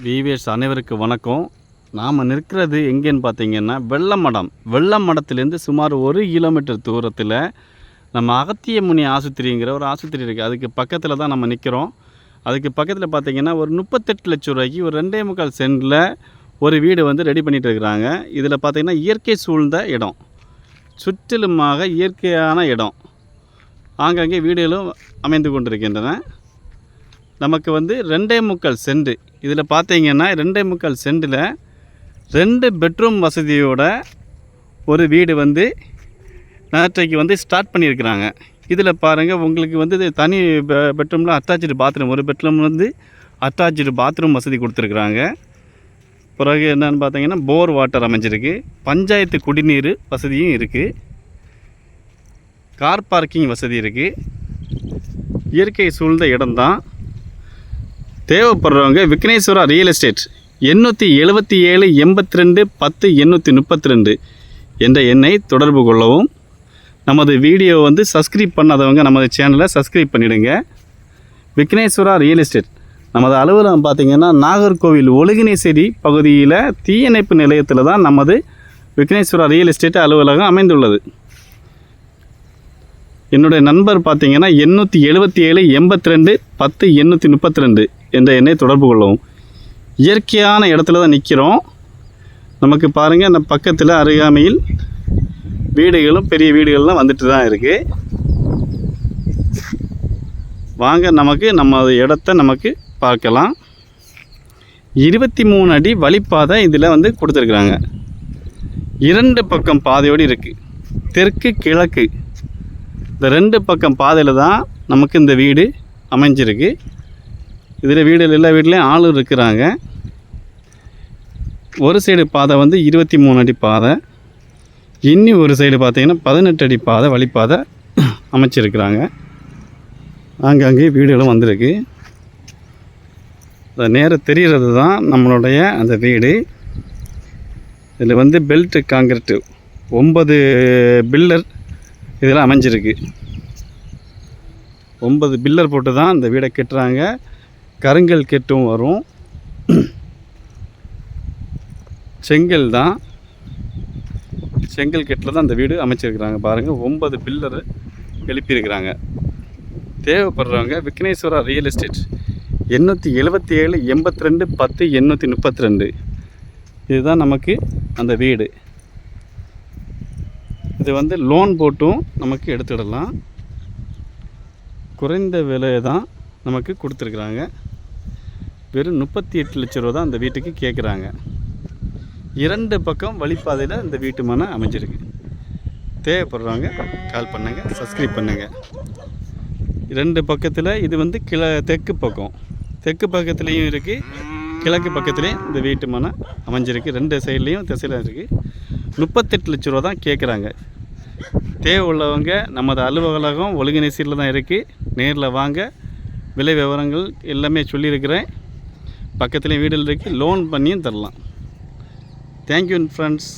VVS அனைவருக்கு வணக்கம். நாம் நிற்கிறது எங்கேன்னு பார்த்தீங்கன்னா வெள்ளமடம். வெள்ளமடத்துலேருந்து சுமார் ஒரு கிலோமீட்டர் தூரத்தில் நம்ம அகத்தியமுனி ஆஸ்பத்திரிங்கிற ஒரு ஆஸ்பத்திரி இருக்குது அதுக்கு பக்கத்தில் தான் நம்ம நிற்கிறோம் அதுக்கு பக்கத்தில் பார்த்திங்கன்னா ஒரு முப்பத்தெட்டு லட்ச ரூபாய்க்கு ஒரு ரெண்டே முக்கால் சென்டில் ஒரு வீடு வந்து ரெடி பண்ணிகிட்டு இருக்கிறாங்க. இதில் பார்த்தீங்கன்னா இயற்கை சூழ்ந்த இடம். சுற்றிலுமாக இயற்கையான இடம். ஆங்காங்கே வீடுகளும் அமைந்து கொண்டிருக்கின்றன. நமக்கு வந்து ரெண்டே முக்கால் செண்டு இதில் பார்த்தீங்கன்னா ரெண்டே முக்கால் சென்டில் ரெண்டு பெட்ரூம் வசதியோட ஒரு வீடு வந்து நேற்றைக்கு வந்து ஸ்டார்ட் பண்ணியிருக்கிறாங்க. இதில் பாருங்கள் உங்களுக்கு வந்து தனி பெட்ரூமில் அட்டாச்சு பாத்ரூம் ஒரு பெட்ரூம் வந்து அட்டாச்சு பாத்ரூம் வசதி கொடுத்துருக்குறாங்க. பிறகு என்னென்னு பார்த்தீங்கன்னா போர் வாட்டர் அமைஞ்சிருக்கு. பஞ்சாயத்து குடிநீர் வசதியும் இருக்குது கார் பார்க்கிங் வசதி இருக்குது இயற்கை சூழ்ந்த இடம்தான். தேவைப்படுறவங்க விக்னேஸ்வரா ரியல் எஸ்டேட் எண்ணூற்றி எழுபத்தி ஏழு எண்பத்தி ரெண்டு பத்து எண்ணூற்றி முப்பத்தி ரெண்டு என்ற எண்ணை தொடர்பு கொள்ளவும். நமது வீடியோ வந்து சப்ஸ்கிரைப் பண்ணாதவங்க நமது சேனலை சப்ஸ்கிரைப் பண்ணிவிடுங்க விக்னேஸ்வரா ரியல் எஸ்டேட் நமது அலுவலகம் பார்த்திங்கன்னா நாகர்கோவில் ஒழுகினேசேரி பகுதியில் தீயணைப்பு நிலையத்தில் தான் நமது விக்னேஸ்வரா ரியல் எஸ்டேட் அலுவலகம் அமைந்துள்ளது. என்னுடைய நண்பர் பார்த்தீங்கன்னா எண்ணூற்றி எழுபத்தி ஏழு எண்பத்தி ரெண்டு பத்து எண்ணூற்றி முப்பத்தி ரெண்டு என்ற எண்ணை தொடர்பு கொள்ளவும் இயற்கையான இடத்துல தான் நிற்கிறோம் நமக்கு பாருங்கள் அந்த பக்கத்தில் அருகாமையில் வீடுகளும் பெரிய வீடுகள்லாம் வந்துட்டு தான் இருக்குது வாங்க நமக்கு நம்ம இடத்த நமக்கு பார்க்கலாம். இருபத்தி மூணு அடி வழிப்பாதை இதில் வந்து கொடுத்துருக்குறாங்க. இரண்டு பக்கம் பாதையோடு இருக்குது தெற்கு கிழக்கு. இந்த ரெண்டு பக்கம் பாதையில் தான் நமக்கு இந்த வீடு அமைஞ்சிருக்கு. இதில் வீடு எல்லா வீட்லேயும் ஆளும் இருக்கிறாங்க. ஒரு சைடு பாதை வந்து இருபத்தி மூணு அடி பாதை. இன்னி ஒரு சைடு பார்த்திங்கன்னா பதினெட்டு அடி பாதை வழிப்பாதை அமைச்சிருக்கிறாங்க. ஆங்காங்கே வீடுகளும் வந்திருக்கு. அந்த நேரம் தெரிகிறது தான் நம்மளுடைய அந்த வீடு. இதில் வந்து பெல்ட் காங்கிரட்டு ஒன்பது பில்லர் இதெல்லாம் அமைஞ்சிருக்கு. ஒன்பது பில்லர் போட்டு தான் இந்த வீடை கெட்டுறாங்க. கருங்கல் கெட்டும் வரும். செங்கல் தான். செங்கல் கெட்டில் தான் இந்த வீடு அமைச்சிருக்கிறாங்க. பாருங்கள் ஒன்பது பில்லர் எழுப்பியிருக்கிறாங்க. தேவைப்படுறவங்க விக்னேஸ்வரா ரியல் எஸ்டேட். எண்ணூற்றி எழுபத்தி ஏழு எண்பத்தி ரெண்டு பத்து எண்ணூற்றி முப்பத்தி ரெண்டு இதுதான் நமக்கு அந்த வீடு. இது வந்து லோன் போட்டும் நமக்கு எடுத்துடலாம். குறைந்த விலையை தான் நமக்கு கொடுத்துருக்குறாங்க. வெறும் முப்பத்தி எட்டு லட்ச ரூபா தான் அந்த வீட்டுக்கு கேட்குறாங்க இரண்டு பக்கம் வழிப்பாதையில் இந்த வீட்டு மனை அமைஞ்சிருக்கு. தேவைப்படுறவங்க கால் பண்ணுங்கள் சப்ஸ்கிரைப் பண்ணுங்கள் ரெண்டு பக்கத்தில் இது வந்து கிழ தெற்கு பக்கம். தெற்கு பக்கத்துலேயும் இருக்குது கிழக்கு பக்கத்துலேயும் இந்த வீட்டு மனை அமைஞ்சிருக்கு. ரெண்டு சைட்லேயும் திசையில் இருக்குது முப்பத்தெட்டு லட்ச ரூபா தான் கேட்குறாங்க தேவை உள்ளவங்க நமது அலுவலகம் ஒழுங்கிணைசீரில் தான் இருக்குது நேரில் வாங்க. விலை விவரங்கள் எல்லாமே சொல்லியிருக்கிறேன். பக்கத்துலேயும் வீடு இருக்குது லோன் பண்ணியும் தரலாம். Thank you friends